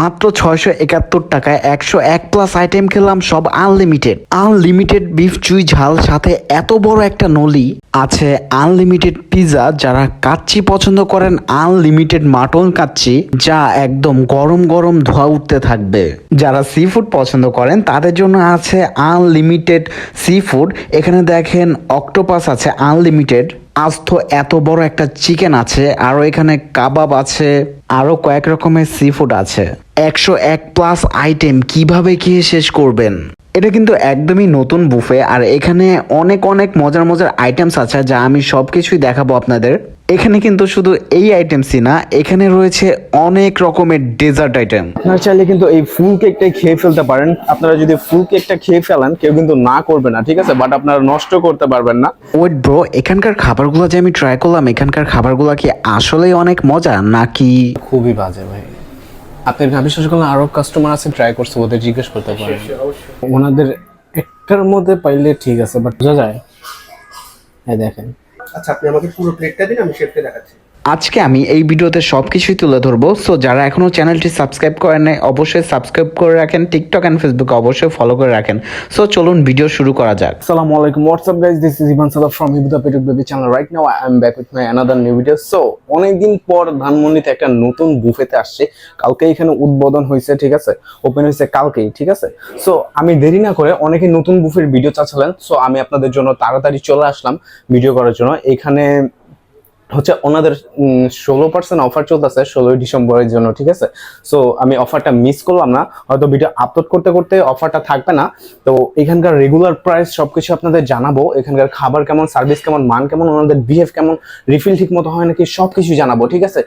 মাত্র ছয়শো একাত্তর টাকায় একশো এক প্লাস আইটেম খেলাম সব আনলিমিটেড আনলিমিটেড বিফ চুই ঝাল, সাথে এত বড় একটা নলি আছে আনলিমিটেড পিৎজা যারা কাচ্চি পছন্দ করেন আনলিমিটেড মাটন কাচ্চি, যা একদম গরম গরম ধোয়া উঠতে থাকবে। যারা সি ফুড পছন্দ করেন, তাদের জন্য আছে আনলিমিটেড সি ফুড এখানে দেখেন অক্টোপাস আছে আনলিমিটেড আস্ত এত বড় একটা চিকেন আছে আরও এখানে কাবাব আছে আরও কয়েক রকমের সি ফুড আছে। একশো এক প্লাস আইটেম কীভাবে খেয়ে শেষ করবেন? এটা কিন্তু একদমই নতুন বুফে আর এখানে অনেক অনেক মজার মজার আইটেমস আছে যা আমি সব কিছুই দেখাবো আপনাদের। এখানে কিন্তু শুধু এই আইটেমসই না এখানে রয়েছে অনেক রকমের ডেজার্ট আইটেম আপনারা চাইলে কিন্তু এই ফুল কেকটাই খেয়ে ফেলতে পারেন। আপনারা যদি ফুল কেকটা খেয়ে ফেলেন কেউ কিন্তু না করবে না ঠিক আছে? বাট আপনারা নষ্ট করতে পারবেন না। ওয়েট ব্রো এখানকার খাবারগুলো যে আমি ট্রাই করলাম এখানকার খাবারগুলো কি আসলেই অনেক মজা নাকি? খুবই বাজে ভাই। আপনি না বিশ্বাস করলে আরও কাস্টমার আছে ট্রাই করছে ওদের জিজ্ঞেস করতে পারেন? ওনাদের একটার মধ্যে পাইলে ঠিক আছে বাট বোঝা যায়। হ্যাঁ দেখেন। আচ্ছা আপনি আমাকে পুরো প্লেটটা দিন আমি শেফকে দেখাচ্ছি। আজকে আমি এই ভিডিওতে সব কিছুই তুলে ধরবো। সো যারা এখনও চ্যানেলটি সাবস্ক্রাইব করেন নাই, অবশ্যই সাবস্ক্রাইব করে রাখেন। টিকটক অ্যান্ড ফেসবুকে অবশ্যই ফলো করে রাখেন। সো চলুন ভিডিও শুরু করা যাক। আসসালামু আলাইকুম। What's up guys this is Ivan Salaf from ইবুদা Petuk baby channel right now I am back with my another new video so অনেকদিন পর ধানমন্ডিতে একটা নতুন বুফেতে আসছে। কালকে এখানে উদ্বোধন হয়েছে, ঠিক আছে? ওপেন হয়েছে কালকেই, ঠিক আছে? সো আমি দেরি না করে অনেকে নতুন বুফের ভিডিও চাচ্ছিলেন। সো আমি আপনাদের জন্য তাড়াতাড়ি চলে আসলাম ভিডিও করার জন্য। এখানে হচ্ছে ওনাদের ষোলো পার্সেন্ট অফার চলতেছে ষোলোই ডিসেম্বরের জন্য ঠিক আছে? সো আমি অফারটা মিস করলাম না হয়তো ভিডিও আপলোড করতে করতে অফারটা থাকবে না। তো এখানকার রেগুলার প্রাইস সবকিছু আপনাদের জানাব এখানকার খাবার কেমন সার্ভিস কেমন মান কেমন ওনাদের বিহেভ কেমন রিফিল ঠিক মতো হয় নাকি সবকিছু জানাব ঠিক আছে?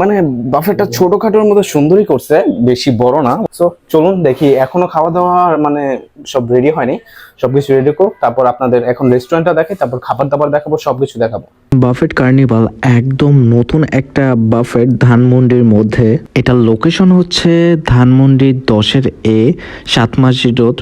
মানে বাফেটটা ছোটখাটোর মতো সুন্দরই করছে বেশি বড় না। সো চলুন দেখি এখনও খাওয়া দাওয়া মানে সব রেডি হয়নি। সবকিছু রেডি করুক, তারপর আপনাদের এখন রেস্টুরেন্টটা দেখে, তারপর খাবার দাবার দেখাবো, সবকিছু দেখাবো। বাফেট কার্নিভাল একদম নতুন একটা বাফেট ধানমন্ডির মধ্যে। এটার লোকেশন হচ্ছে ধানমন্ডি দশের এ, সাতমাসি রোড,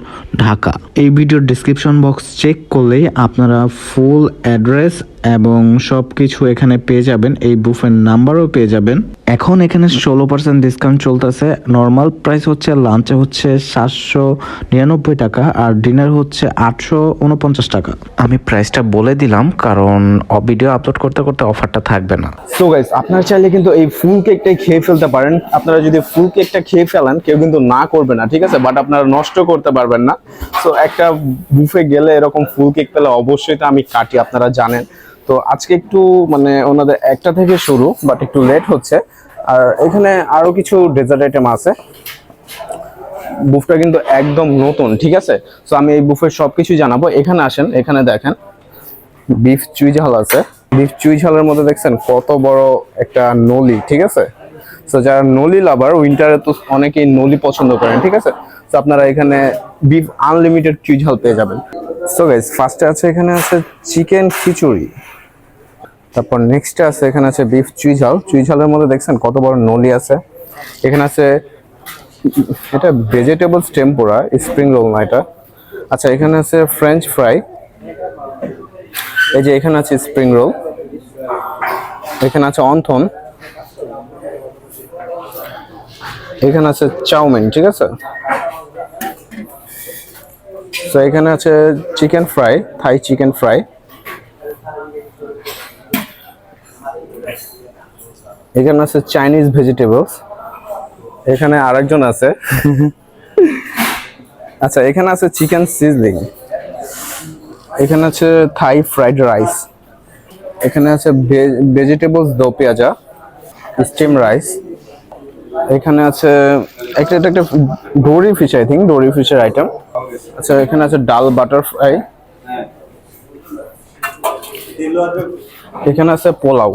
ঢাকা। এই ভিডিওর ডিসক্রিপশন বক্স চেক করলেই আপনারা ফুল অ্যাড্রেস এবং সব কিছু এখানে পেয়ে যাবেন, এই বুফের নাম্বারও পেয়ে যাবেন। এখন এখানে ষোলো পার্সেন্ট ডিসকাউন্ট চলতেছে। নর্মাল প্রাইস হচ্ছে লাঞ্চে হচ্ছে সাতশো নিরানব্বই টাকা, আর ডিনার হচ্ছে আটশো উনপঞ্চাশ টাকা। আমি প্রাইসটা বলে দিলাম, কারণ ভিডিও আপলোড করতে করতে অফারটা থাকবে না। সো গাইস আপনারা চাইলে কিন্তু এই ফুল কেকটাই খেয়ে ফেলতে পারেন। আপনারা যদি ফুল কেকটা খেয়ে ফেলেন, কেউ কিন্তু না করবে না, ঠিক আছে? বাট আপনারা নষ্ট করতে পারবেন না। সো একটা বুফে গেলে এরকম ফুল কেক পেলে অবশ্যই তো আমি কাটি, আপনারা জানেন। তো আজকে একটু মানে ওনাদের একটা থেকে শুরু বাট একটু লেট হচ্ছে। আর এখানে আরও কিছু ডেজার্ট আইটেম আছে। বুফটা কিন্তু একদম নতুন, ঠিক আছে? সো আমি এই বুফের সব সবকিছু জানাব। এখানে আসেন, এখানে দেখেন। বিফ চুই ঝাল আছে। বিফ চুই ঝালের মধ্যে দেখছেন কত বড় একটা নলি, ঠিক আছে? তো যারা নলি লাভার উইন্টারে তো অনেকেই নলি পছন্দ করেন, ঠিক আছে? তো আপনারা এখানে বিফ আনলিমিটেড চুই ঝাল পেয়ে যাবেন। সো গাইস ফার্স্টে আছে এখানে আছে চিকেন খিচুড়ি। তারপর নেক্সটে আছে, এখানে আছে বিফ চুই ঝাল। চুই ঝালের মধ্যে দেখছেন কত বড় নলি আছে। এখানে আছে এটা ভেজিটেবলস টেম্পোরা স্প্রিং রোল না এটা। আচ্ছা এখানে আছে ফ্রেঞ্চ ফ্রাই এই যে এখানে আছে স্প্রিং রোল এখানে আছে অন্থন। এখানে আছে চাউমিন, ঠিক আছে? তো এখানে আছে chicken fry Thai chicken fry এখানে আছে চাইনিজ ভেজিটেবলস এখানে আরেকজন আছে। আচ্ছা এখানে আছে চিকেন সিজলিং। এখানে আছে থাই ফ্রাইড রাইস। এখানে আছে ভেজিটেবলস দো পেঁয়াজা স্টিম রাইস। এখানে আছে একটা এটা একটা dory fish I think dory ফিশের item. আচ্ছা এখানে আছে ডাল বাটার ফ্রাই। এখানে আছে পোলাও।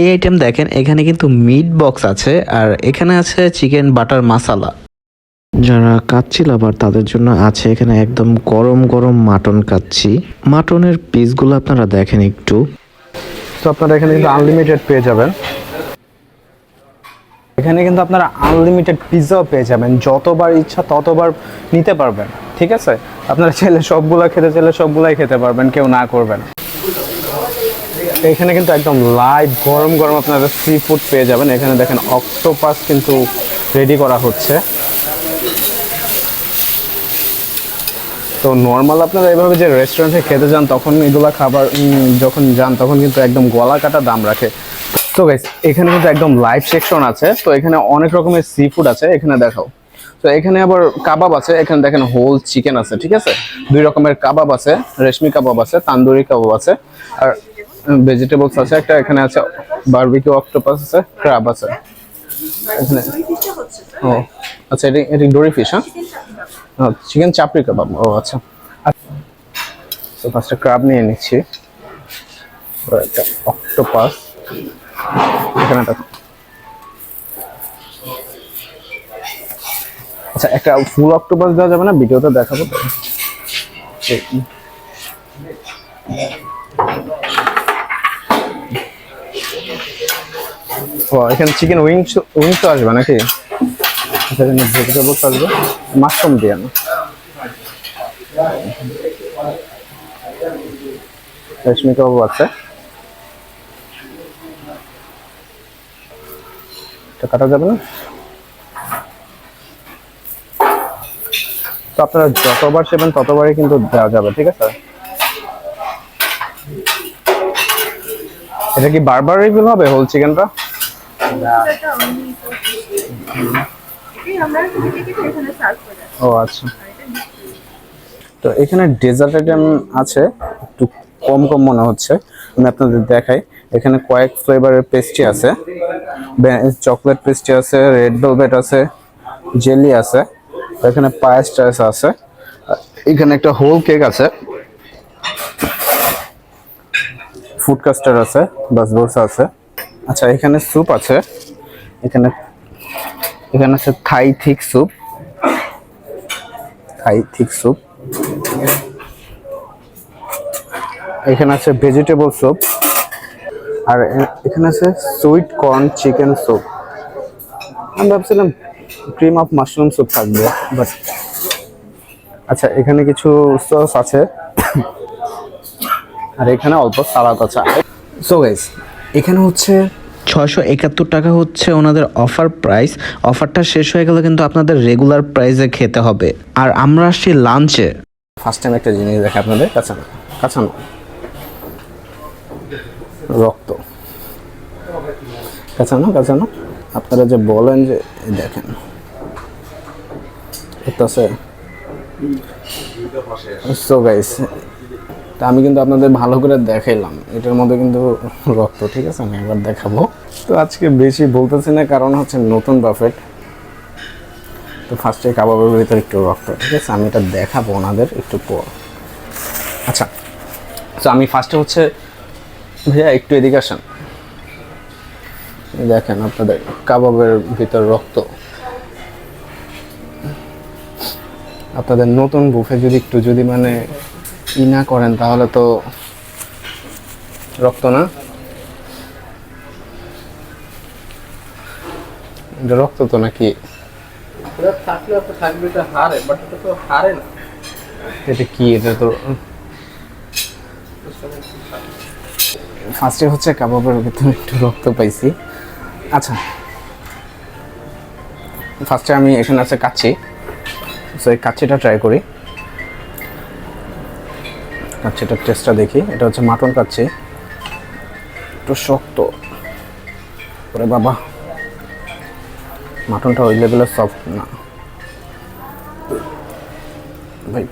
এই আইটেম দেখেন, এখানে কিন্তু মিট বক্স আছে, আর এখানে আছে চিকেন বাটার মাসালা যারা কাচ্চি লাভার তাদের জন্য আছে এখানে একদম গরম গরম মাটন কাচ্ছি মাটনের পিসগুলো আপনারা দেখেন একটু। তো আপনারা এখানে কিন্তু আনলিমিটেড পেয়ে যাবেন। এখানে কিন্তু আপনারা আনলিমিটেড পিৎজাও পেয়ে যাবেন। যতবার ইচ্ছা ততবার নিতে পারবেন, ঠিক আছে? আপনারা চাইলে সবগুলা খেতে, চাইলে সবগুলাই খেতে পারবেন, কেউ না করবেন এখানে কিন্তু একদম লাইভ গরম গরম আপনারা সি ফুড পেয়ে যাবেন। এখানে দেখেন অক্টোপাস কিন্তু রেডি করা হচ্ছে। তো নর্মাল আপনারা এভাবে যে রেস্টুরেন্টে খেতে যান, তখন এগুলা খাবার যখন যান, তখন কিন্তু একদম গলা কাটা দাম রাখে। তো গাইস এখানে কিন্তু একদম লাইভ সেকশন আছে। তো এখানে অনেক রকমের সি ফুড আছে। এখানে দেখাও। তো এখানে আবার কাবাব আছে। এখানে দেখেন হোল চিকেন আছে, ঠিক আছে? দুই রকমের কাবাব আছে, রেশমি কাবাব আছে, তান্দুরি কাবাব আছে। আর ভেজিটেবলস আছে, একটা এখানে আছে, বারবিকিউ অক্টোপাস আছে, ক্রাব আছে। এখানে ও আচ্ছা এটি এটি ডোরি ফিশ হ্যাঁ? চিকেন চাপড়ি কাবাব, ও আচ্ছা। তো ফার্স্টে ক্রাব নিয়ে নিচ্ছি। একটা অক্টোপাস। এখানে দেখো আচ্ছা একটা ফুল অক্টোপাস দেওয়া যাবে না? ভিডিওতে দেখাবো। ও এখানে চিকেন উইংস উইংস আসবে নাকি? এখানে ভেজিটেবলস আসবে। মাশরুম দিয়ে না? রেশমি কাবাব আছে। কাটা যাবে না? তো আপনারা যতবার সেবেন ততবারই কিন্তু দেওয়া যাবে, ঠিক আছে? এটা কি বারবার রিভিল হবে হোল চিকেনটা ও আচ্ছা। তো এখানে ডেজার্ট আইটেম আছে, একটু কম কম মনে হচ্ছে, আমি আপনাদের দেখাই। এখানে কয়েক ফ্লেভারের পেস্ট্রি আছে চকলেট পেস্ট্রি আছে রেড ভেলভেট আছে জেলি আছে, এখানে পায়েস টায়েস আছে, এখানে একটা হোল কেক আছে ফুড কাস্টার আছে বাসবোসা আছে। আচ্ছা এখানে স্যুপ আছে। এখানে এখানে আছে Thai thick soup Thai thick soup এখানে আছে ভেজিটেবল স্যুপ আর এখানে আছে সুইট কর্ন চিকেন স্যুপ আমি ভাবছিলাম ক্রিম অফ মাশরুম স্যুপ থাকবে বাট আচ্ছা এখানে কিছু সস আছে। আর এখানে অল্প সালাদ আছে। সো গাইস এখানে হচ্ছে ছয়শো একাত্তর টাকা হচ্ছে ওনাদের অফার প্রাইস অফারটা শেষ হয়ে গেলে কিন্তু আপনাদের রেগুলার প্রাইসে খেতে হবে। আর আমরা আসছি লাঞ্চে ফার্স্ট টাইম একটা জিনিস দেখে আপনাদের কাছানো কাছানো রক্ত। কাছানো কাছানো আপনারা যে বলেন যে দেখেন। আছে। সো গাইস তা আমি কিন্তু আপনাদের ভালো করে দেখাইলাম। এটার মধ্যে কিন্তু রক্ত, ঠিক আছে? আমি একবার দেখাবো। তো আজকে বেশি বলতেছি না, কারণ হচ্ছে নতুন বাফেট। তো ফার্স্টে কাবাবের ভিতরে একটু রক্ত, ঠিক আছে? আমি এটা দেখাবো ওনাদের একটু পর। আচ্ছা তো আমি ফার্স্টে হচ্ছে, ভাইয়া, একটু এদিকে আসেন। দেখেন আপনাদের কাবাবের ভিতর রক্ত। আপনাদের নতুন বুফে যদি একটু, যদি মানে ই না করেন তাহলে তো রক্ত না? এটা রক্ত তো নাকি? এটা কি? এটা তো ফার্স্টে হচ্ছে কাবাবের ভিতরে একটু রক্ত পাইছি। আচ্ছা। ফার্স্টে আমি এখানে আছে কাচ্চি। সো এই কাচ্চিটা ট্রাই করি। কাচ্চিটার টেস্টটা দেখি। এটা হচ্ছে মাটন কাচ্চি। একটু শক্ত। ওরে বাবা। মাটনটা ওই লেভেলের সফট না। ভাই,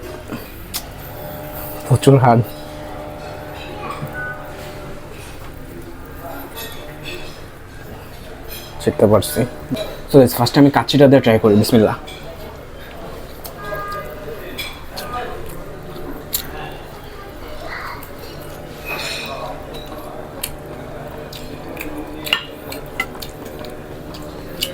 প্রচুর হার্ড শিখতে পারছি। তো ফার্স্টে আমি কাচ্চিটা দিয়ে ট্রাই করি বিসমিল্লা আচ্ছা কাচ্চিটার কথা যে বলব স্যার এটা ব্লাড এটা ব্লাড থাকলে হার্ট ওখানে থাকবে এটা ওটা ব্লাড এটা হচ্ছে সসের একটা কাইন্ডলি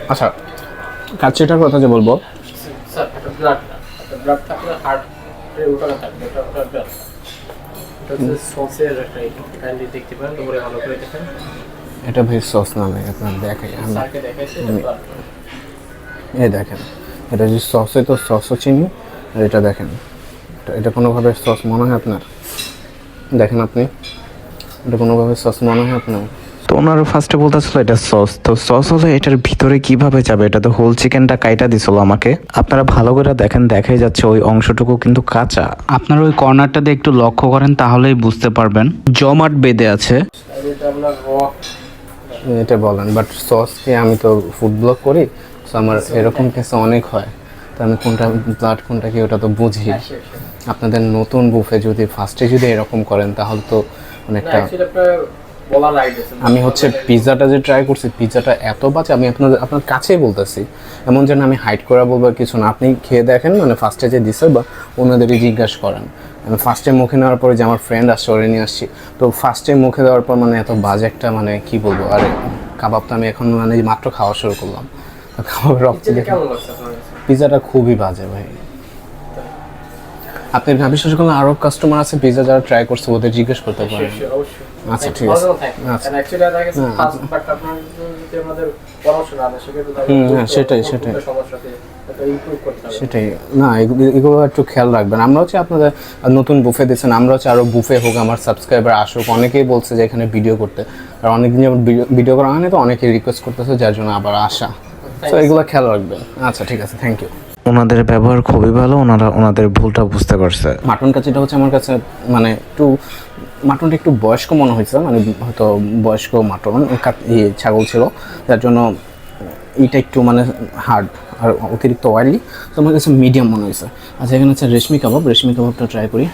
দেখতে পারেন তোমরা ভালো করে দেখেন। এটা ভাই সস না নামে আপনার দেখাই। এই দেখেন এটা যদি সসে তো সসও চিনি আর এটা দেখেন এটা কোনোভাবে সস মনে হয় আপনার? দেখেন আপনি এটা কোনোভাবে সস মনে হয় আপনার? তো ওনারা ফার্স্টে বলতেছিল এটা সস তো সস হলে এটার ভিতরে কীভাবে যাবে? এটা তো হোল চিকেনটা কাইটা দিছিল আমাকে। আপনারা ভালো করে দেখেন দেখাই যাচ্ছে ওই অংশটুকু কিন্তু কাঁচা। আপনারা ওই কর্নারটা দিয়ে একটু লক্ষ্য করেন তাহলেই বুঝতে পারবেন। জমাট বেঁধে আছে। এটা আপনার এটা বলেন বাট সস খেয়ে আমি তো ফুড ব্লগ করি তো আমার এরকম কেসে অনেক হয়। তো আমি কোনটা ব্লাড কোনটা কি ওটা তো বুঝি। আপনাদের নতুন বুফে যদি ফার্স্টে যদি এরকম করেন তাহলে তো অনেকটা আপনার আমি হচ্ছে পিৎজাটা যে ট্রাই করছি পিৎজাটা এত বাজে আমি আপনাদের আপনার কাছেই বলতেছি। এমন যেন আমি হাইট করা বলব কিছু না। আপনি খেয়ে দেখেন মানে ফার্স্টে যে দিছে বা ওনাদেরই জিজ্ঞাসা করেন। আমি ফার্স্টে মুখে নেওয়ার পরে যে আমার ফ্রেন্ড আসছে ওরে নিয়ে আসছি। তো ফার্স্টে মুখে দেওয়ার পর মানে এত বাজে একটা মানে কি বলব আরে কাবাব তো আমি এখন মানে মাত্র খাওয়া শুরু করলাম। তো কাবাবের রক্ত আপনার পিৎজাটা খুবই বাজে ভাই। আপনি না বিশ্বাস করলে আরও কাস্টমার আছে পিৎজা যারা ট্রাই করছে ওদের জিজ্ঞেস করতে পারেন। অবশ্যই। আচ্ছা, ঠিক আছে। আচ্ছা। হ্যাঁ, হুম, হ্যাঁ, সেটাই, সেটাই। সমস্যাতে একটা improve করতে হবে। সেটাই। না এগুলো এগুলো একটু খেয়াল রাখবেন। আমরা হচ্ছে আপনাদের নতুন বুফে দিচ্ছেন আমরা হচ্ছে আরও বুফে হোক আমার সাবস্ক্রাইবার আসুক অনেকেই বলছে যে এখানে ভিডিও করতে। আর অনেকদিন যেমন ভিডিও করা হয়নি তো অনেকে রিকোয়েস্ট করতেছে যার জন্য আবার আসা। তো এগুলো খেয়াল রাখবেন। আচ্ছা ঠিক আছে থ্যাংক ইউ ওনাদের ব্যবহার খুবই ভালো। ওনারা ওনাদের ভুলটা বুঝতে পারছে। মাটন কাচিটা হচ্ছে আমার কাছে মানে একটু মাটনটা একটু বয়স্ক মনে হয়েছে মানে হয়তো বয়স্ক মাটন ছাগল ছিল। যার জন্য এটা একটু মানে হার্ড আর অতিরিক্ত অয়েলি তো আমার কাছে মিডিয়াম মনে হয়েছে। আচ্ছা এখানে হচ্ছে রেশমি কাবাব, রেশমি কাবাবটা ট্রাই করি।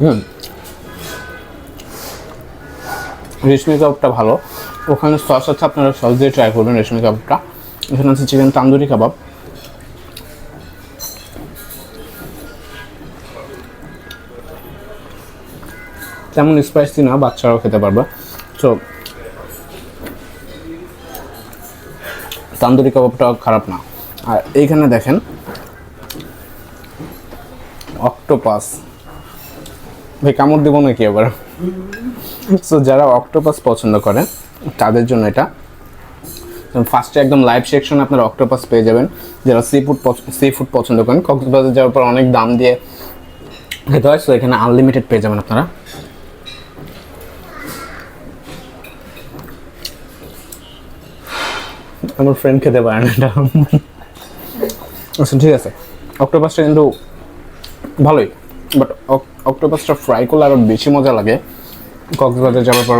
হুম। রেশমি কাবাবটা ভালো। ওখানে সস আছে, আপনারা সস দিয়ে ট্রাই করবেন রেশমি কাবাবটা। এখানে আছে চিকেন তান্দুরি কাবাব। তেমন স্পাইসি না, বাচ্চারাও খেতে পারবে। তো তান্দুরি কাবাবটা খারাপ না। আর এইখানে দেখেন অক্টোপাস ভাই, কামড় দেবো নাকি এবার? সো যারা অক্টোপাস পছন্দ করে তাদের জন্য এটা। ফার্স্টে একদম লাইভ সেকশন আপনারা অক্টোপাস পেয়ে যাবেন। যারা সি ফুড সি ফুড পছন্দ করেন কক্সবাজার যাওয়ার পর অনেক দাম দিয়ে খেতে হয় সো এখানে আনলিমিটেড পেয়ে যাবেন আপনারা। আমার ফ্রেন্ড খেতে পারে না এটা। আচ্ছা ঠিক আছে। অক্টোপাসটা কিন্তু ভালোই বাট অক্টোপাসটা ফ্রাই করলে আরও বেশি মজা লাগে। কক্সবাজার যাওয়ার পর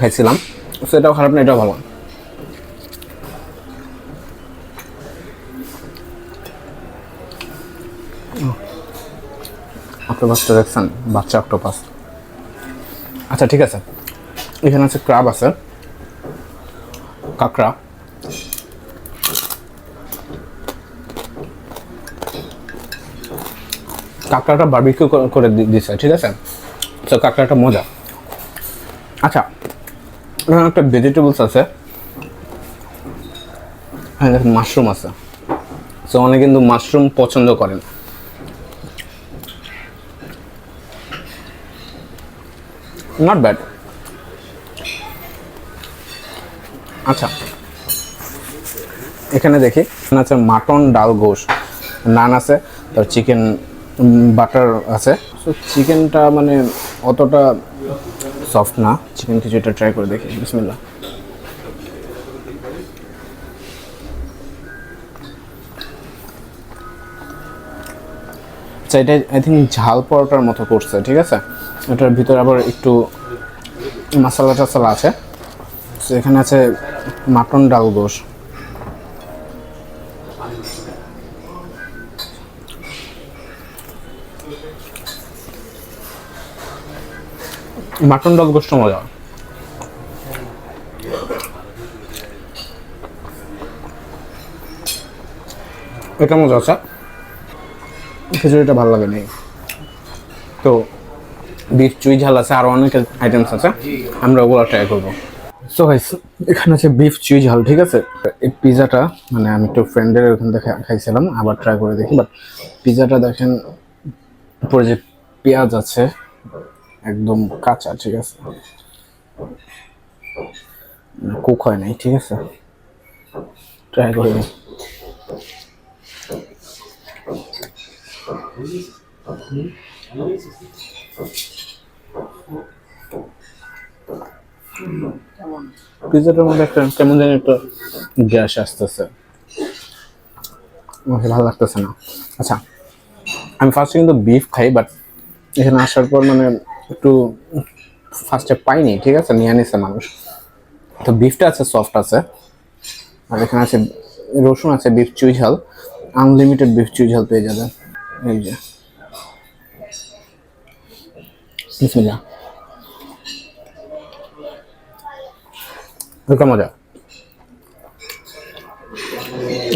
খাইছিলাম। সেটাও খারাপ না, এটাও ভালো। অক্টোপাসটা দেখছেন বাচ্চা অক্টোপাস আচ্ছা ঠিক আছে। এখানে আছে ক্রাব আছে। কাঁকড়া। কাঁকড়াটা বারবিকিউ করে দি- দিছে, ঠিক আছে? তো কাঁকড়াটা মজা। আচ্ছা এখানে একটা ভেজিটেবলস আছে। হ্যাঁ মাশরুম আছে। তো অনেকে কিন্তু মাশরুম পছন্দ করেন। নট ব্যাড আচ্ছা। এখানে দেখি আছে মাটন ডাল গোশ। নান আছে তার চিকেন বাটার আছে। সো চিকেনটা মানে অতটা সফট না চিকেন খিচুড়িটা ট্রাই করে দেখি। বিসমিল্লা আচ্ছা এটা আই থিঙ্ক ঝাল পরোটার মতো করছে, ঠিক আছে? এটার ভিতরে আবার একটু মশলা টশলা আছে এখানে আছে মাটন ডাল গোশ। মাটন ডাল গোশটা মজা এটা মজা আছে। খিচুড়িটা ভালো লাগে নেই। তো বিফ চুই ঝাল আছে আরও অনেক আইটেমস আছে। আমরা ওগুলো ট্রাই করব। সো গাইস এখানে আছে বিফ চুই ঝাল ঠিক আছে? এই পিজাটা মানে আমি একটু ফ্রেন্ডের ওখান থেকে খাইছিলাম আবার ট্রাই করে দেখি। বাট পিজাটা দেখেন উপরে যে পেঁয়াজ আছে একদম কাঁচা, ঠিক আছে? কুক হয় নাই, ঠিক আছে? ট্রাই করে পিজাটার মধ্যে একটা কেমন জানি একটা গ্যাস আসতেছে। আমাকে ভালো লাগতেছে না। আচ্ছা আমি ফার্স্টে কিন্তু বিফ খাই বাট এখানে আসার পর মানে একটু ফার্স্টে পাইনি, ঠিক আছে? নিয়ে নিছে মানুষ। তো বিফটা আছে সফট আছে। আর এখানে আছে, রসুন আছে বিফ চুই ঝাল। আনলিমিটেড বিফ চুই ঝাল পেয়ে যাবেন। এই যে। মজা।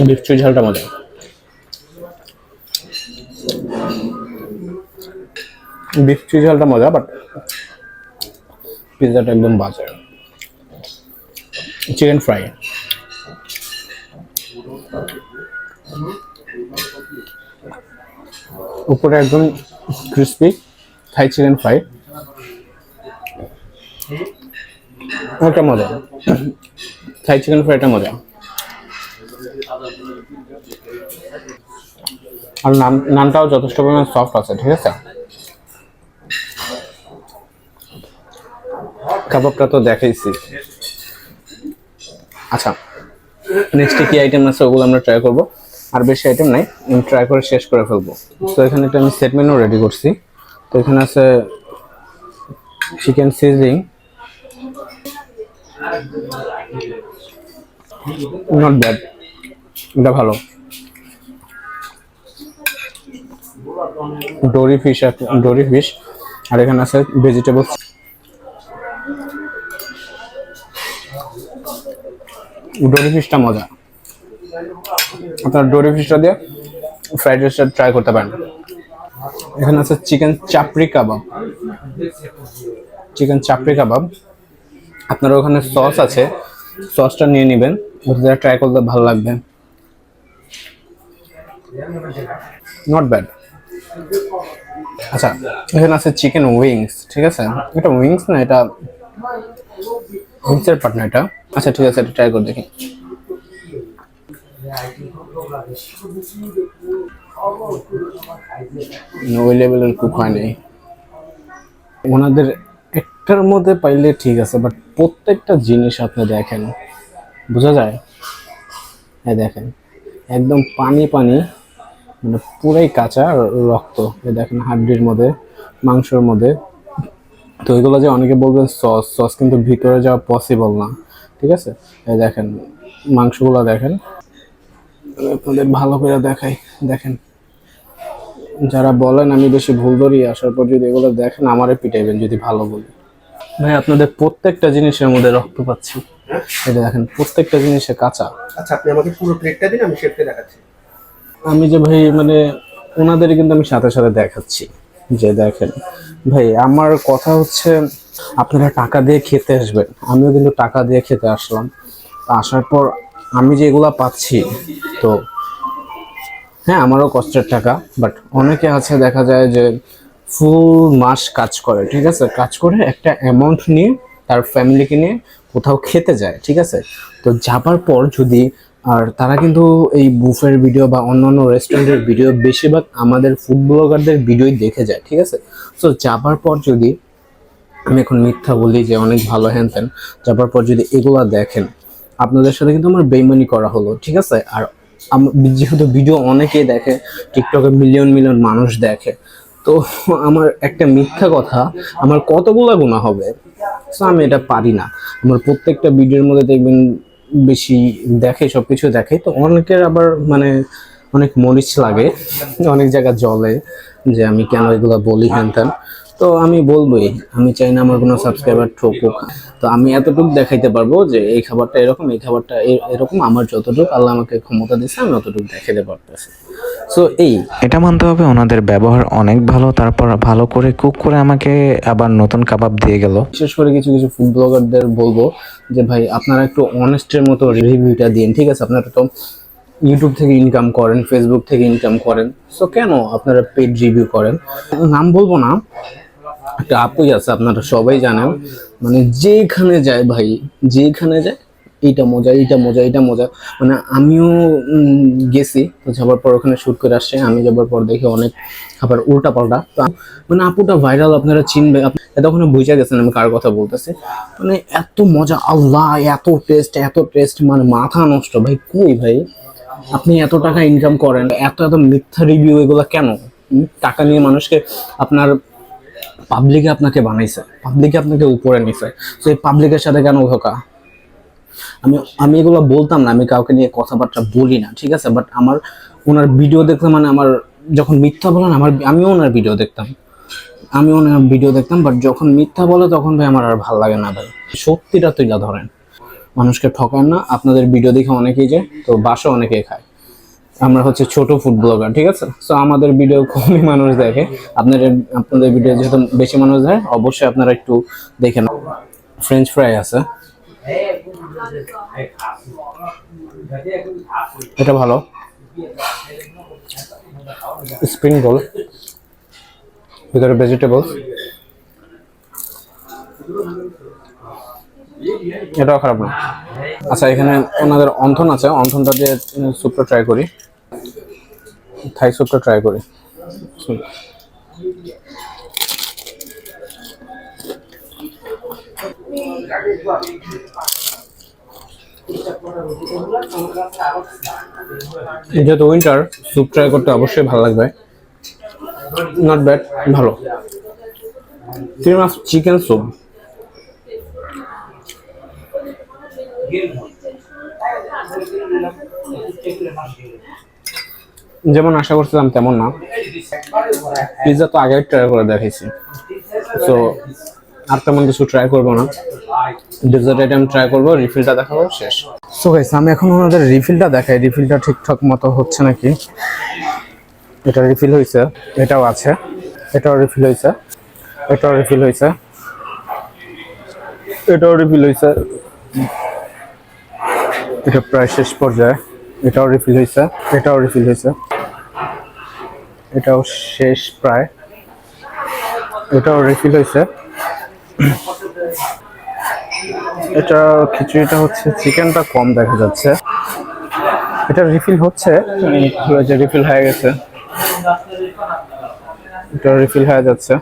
বিফ চুই ঝালটা মজা। বিফ চুই ঝালটা মজা বাট পিৎজাটা একদম বাজে। চিকেন ফ্রাই উপরে একদম ক্রিস্পি থাই চিকেন ফ্রাই ওটা মজা। থাই চিকেন ফ্রাইটা মজা। আর নান নানটাও যথেষ্ট পরিমাণে সফট আছে, ঠিক আছে? কাবাবটা তো দেখাইছি। আচ্ছা নেক্সটে কি আইটেম আছে ওগুলো আমরা ট্রাই করব। আর বেশি আইটেম নাই ট্রাই করে শেষ করে ফেলব। তো এখানে একটা আমি সেট মেনু রেডি করছি। তো এখানে আছে চিকেন সিজলিং নট ব্যাড এটা ভালো। ডোরি ফিশ ডোরি ফিশ আর এখানে আছে ভেজিটেবল ডোরি ফিশটা মজা। আপনার ডোরি ফিশটা দিয়ে ফ্রাইড রাইসটা ট্রাই করতে পারেন। এখানে আছে চিকেন চাপড়ি কাবাব। চিকেন চাপড়ি কাবাব। আপনার ওখানে সস আছে। সসটা নিয়ে নেবেন। ওটা ট্রাই করতে ভালো লাগবে। নট ব্যাড আচ্ছা এখানে আছে চিকেন উইংস ঠিক আছে? এটা উইংস না, এটা উইংসের পার্ট না এটা? আচ্ছা ঠিক আছে এটা ট্রাই করে দেখি। ওই লেভেলের কুক হয় নাই। ওনাদের একটার মধ্যে পাইলে ঠিক আছে বাট প্রত্যেকটা জিনিস আপনি দেখেন। বোঝা যায়? হ্যাঁ দেখেন একদম পানি পানি মানে পুরাই কাঁচা রক্ত। দেখেন হাড্ডির মধ্যে মাংসর মধ্যে। তো এগুলো যে অনেকে বলবেন সস সস কিন্তু ভিতরে যাওয়া পসিবল না ঠিক আছে? এই দেখেন মাংসগুলো দেখেন। আপনাদের ভালো করে দেখাই দেখেন। যারা বলেন আমি বেশি ভুল ধরি আসার পর যদি এগুলো দেখেন আমারে পিটাইবেন যদি ভালো বলি। ভাই আপনাদের প্রত্যেকটা জিনিসের মধ্যে রক্ত পাচ্ছি। এটা দেখেন প্রত্যেকটা জিনিসে কাঁচা। আচ্ছা আপনি আমাকে পুরো প্লেটটা দিন আমি শেফকে দেখাচ্ছি। আমি যে ভাই মানে ওনাদের কিন্তু আমি সাথে সাথে দেখাচ্ছি। যে দেখেন। ভাই, আমার কথা হচ্ছে আপনারা টাকা দিয়ে খেতে আসবেন। আমিও কিন্তু টাকা দিয়ে খেতে আসলাম। আসার পর আমি যেগুলা পাচ্ছি, তো হ্যাঁ আমারও কষ্টের টাকা বাট অনেকে আছে দেখা যায় যে ফুল মাস কাজ করে, ঠিক আছে? কাজ করে একটা অ্যামাউন্ট নিয়ে তার ফ্যামিলিকে নিয়ে কোথাও খেতে যায়, ঠিক আছে? তো যাবার পর যদি আর তারা কিন্তু এই বুফের ভিডিও বা অন্যান্য রেস্টুরেন্টের ভিডিও বেশিরভাগ আমাদের ফুড ব্লগারদের ভিডিওই দেখে যায়, ঠিক আছে? সো যাবার পর যদি আমি এখন মিথ্যা বলি যে অনেক ভালো হ্যান ত্যান যাবার পর যদি এগুলা দেখেন, আপনাদের সাথে কিন্তু আমার বেইমানি করা হলো, ঠিক আছে? আর যেহেতু ভিডিও অনেকেই দেখে টিকটকে মিলিয়ন মিলিয়ন মানুষ দেখে, তো আমার একটা মিথ্যা কথা, আমার কতগুলা গুণা হবে? তো আমি এটা পারি না। আমার প্রত্যেকটা ভিডিওর মধ্যে দেখবেন বেশি দেখে সব কিছু দেখে। তো অনেকের আবার মানে অনেক মরিচ লাগে, অনেক জায়গা জলে যে আমি কেন এগুলো বলি হ্যান ত্যান। তো আমি বলবোই আমি চাই না আমার কোনো সাবস্ক্রাইবার ঠকুক। তো আমি এতটুকু দেখাইতে পারব যে এই খাবারটা এরকম এই খাবারটা এরকম আমার যতটুকু আল্লাহ আমাকে ক্ষমতা দিচ্ছে আমি অতটুকু দেখাইতে পারতেছি। সো এই। এটা মানতে হবে ওনাদের ব্যবহার অনেক ভালো তারপর ভালো করে কুক করে আমাকে আবার নতুন কাবাব দিয়ে গেল। বিশেষ করে কিছু কিছু ফুড ব্লগারদের বলব যে ভাই আপনারা একটু অনেস্টের মতো রিভিউটা দিন ঠিক আছে? আপনারা তো ইউটিউব থেকে ইনকাম করেন ফেসবুক থেকে ইনকাম করেন। সো কেন আপনারা পেড রিভিউ করেন? নাম বলব না। একটা আপুই আছে, আপনারা সবাই জানেন। মানে যেখানে যায় ভাই যেখানে যায়, এইটা মজা এইটা মজা এইটা মজা। মানে আমিও গেছি যাবার পর ওখানে শুট করে আসছে, আমি যাবার পর দেখি অনেক খাবার উল্টা পাল্টা মানে আপুটা ভাইরাল আপনারা চিনবে এতক্ষণে বুঝে গেছেন আমি কার কথা বলতেছি। মানে এত মজা, আল্লাহ, এত টেস্ট এত টেস্ট মানে মাথা নষ্ট। ভাই, কই ভাই? আপনি এত টাকা ইনকাম করেন, এত এত মিথ্যা রিভিউ এগুলো কেন? টাকা নিয়ে মানুষকে আপনার পাবলিকে আপনাকে বানাইছে পাবলিকে আপনাকে উপরে নিছে। তো এই পাবলিকের সাথে কেন ধোকা? আমি আমি এগুলো বলতাম না, আমি কাউকে নিয়ে কথাবার্তা বলি না, ঠিক আছে? বাট আমার, ওনার ভিডিও দেখলে মানে আমার, যখন মিথ্যা বলেন, আমার আমিও ওনার ভিডিও দেখতাম। আমি ওনার ভিডিও দেখতাম বাট যখন মিথ্যা বলে, তখন ভাই আমার আর ভালো লাগে না ভাই। সত্যিটা তুইলা ধরেন। মানুষকে ঠকান না, আপনাদের ভিডিও দেখে অনেকেই যায়, তো বাসা অনেকেই খায়। আমরা হচ্ছে ছোট ফুড ব্লগার ঠিক আছে? সো আমাদের ভিডিও কমই মানুষ দেখে। আপনাদের আপনাদের ভিডিও যেহেতু বেশি মানুষ দেখে, অবশ্যই আপনারা একটু দেখে দেখেন ফ্রেঞ্চ ফ্রাই আছে। এটা ভালো। স্প্রিং রোল ভিতরে ভেজিটেবল এটাও খারাপ না। আচ্ছা এখানে ওনাদের অন্থন আছে। অন্থনটা দিয়ে স্যুপটা ট্রাই করি। থাই স্যুপটা ট্রাই করি। যেহেতু উইন্টার স্যুপ ট্রাই করতে অবশ্যই ভালো লাগবে। নট ব্যাড ভালো। থ্রি মাস চিকেন স্যুপ যেমন আশা করছিলাম তেমন না। পিৎজা তো আগে ট্রাই করে দেখেছি তো আর তেমন কিছু ট্রাই করব না। ডেজার্ট আইটেম ট্রাই করব রিফিলটা দেখাবো, শেষ। সো গাইস আমি এখন ওনাদের রিফিলটা দেখাই। রিফিলটা ঠিকঠাক মতো হচ্ছে নাকি? এটা রিফিল হয়েছে এটাও আছে। এটাও রিফিল হয়েছে এটাও রিফিল হয়েছে এটাও রিফিল হয়েছে এটা প্রায় শেষ পর্যায়ে। এটাও রিফিল হয়েছে এটাও রিফিল হয়েছে এটাও শেষ প্রায়। এটাও রিফিল হয়েছে। এটা খিচুড়িটা হচ্ছে চিকেনটা কম দেখা যাচ্ছে। এটা রিফিল হচ্ছে। যে রিফিল হয়ে গেছে। এটা রিফিল হয়ে যাচ্ছে।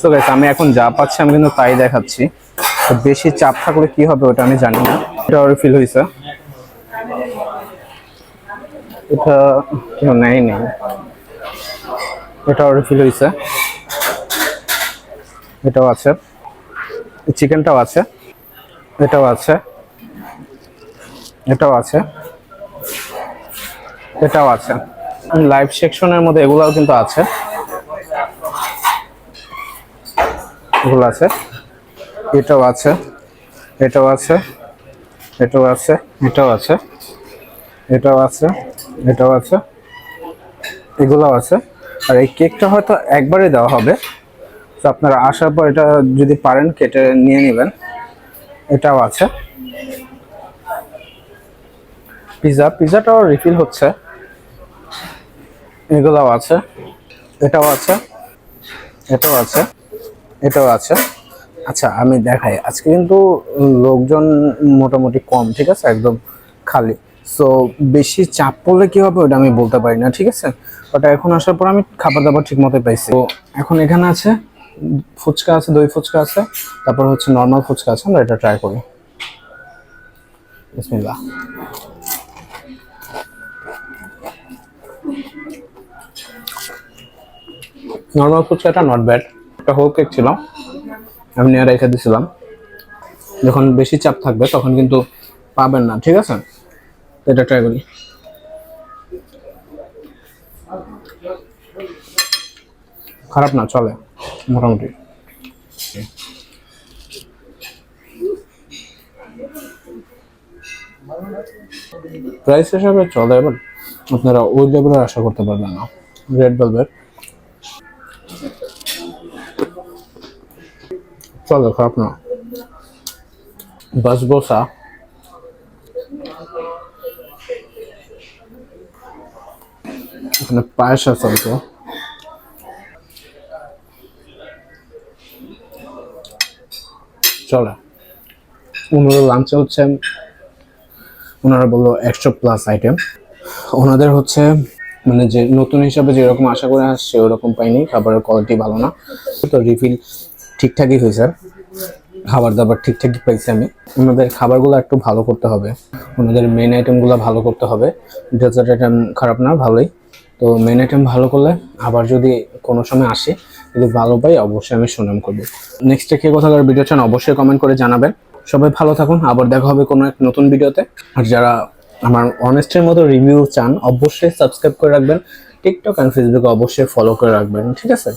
সো গাইস আমি এখন যা পাচ্ছি আমি কিন্তু তাই দেখাচ্ছি। তো বেশি চাপ থাকলে কি হবে ওটা আমি জানি না। এটা রিফিল হয়েছে। এটা কেউ নেই নেই এটাও রিফিল হয়েছে এটাও আছে চিকেনটাও আছে এটাও আছে এটাও আছে এটাও আছে লাইভ সেকশনের মধ্যে এগুলাও কিন্তু আছে এগুলো আছে এটাও আছে এটাও আছে এটাও আছে এটাও আছে এটাও আছে এটাও আছে এগুলোও আছে আর এই কেকটা হয়তো একবারে দেওয়া হবে। তো আপনারা আসার পর এটা যদি পারেন, কেটে নিয়ে নেবেন। এটাও আছে। পিজা, পিজাটাও রিফিল হচ্ছে। এগুলোও আছে। এটাও আছে। এটাও আছে। এটাও আছে। আচ্ছা আমি দেখাই। আজকে কিন্তু লোকজন মোটামুটি কম, ঠিক আছে? একদম খালি। সো বেশি চাপ পড়লে কি হবে ওটা আমি বলতে পারি না, ঠিক আছে? ওটা এখন আসার পর আমি খাবার দাবার ঠিক মতো পাইছি। তো এখন এখানে আছে, ফুচকা আছে, দই ফুচকা আছে, তারপর হচ্ছে নর্মাল ফুচকা আছে, আমরা এটা ট্রাই করি। নর্মাল ফুচকাটা নট ব্যাড একটা হোল কেক ছিল, আমি নিয়ে রেখে দিয়েছিলাম যখন বেশি চাপ থাকবে, তখন কিন্তু পাবেন না, ঠিক আছে? এটা ট্রাই করি। খারাপ না, চলে, মোটামুটি। প্রাইস হিসাবে চলে এবার আপনারা ওই লেভেলের আশা করতে পারবেন না। রেড ভেলভেট চলে, খারাপ না। বাসবোসা এখানে পায়েস আছে অল্প। চলে। উনুরের লাঞ্চে হচ্ছে ওনারা বলল একশো প্লাস আইটেম ওনাদের হচ্ছে মানে যে নতুন হিসাবে যেরকম আশা করে আসছে, ওরকম পাইনি, খাবারের কোয়ালিটি ভালো না। তো রিফিল ঠিকঠাকই হয়েছে। খাবার দাবার ঠিকঠাকই পাইছি আমি। ওনাদের খাবারগুলো একটু ভালো করতে হবে। ওনাদের মেন আইটেমগুলো ভালো করতে হবে। ডেজার্ট আইটেম খারাপ না, ভালোই। তো মেন আইটেম ভালো করলে আবার যদি কোনো সময় আসে, যদি ভালো পাই, অবশ্যই আমি সুনাম করব। নেক্সটে কে কোথাকার ভিডিও চান, অবশ্যই কমেন্ট করে জানাবেন। সবাই ভালো থাকুন, আবার দেখা হবে কোনো এক নতুন ভিডিওতে আর যারা আমার অনেস্টের মতো রিভিউ চান, অবশ্যই সাবস্ক্রাইব করে রাখবেন। টিকটক অ্যান্ড ফেসবুকে অবশ্যই ফলো করে রাখবেন, ঠিক আছে?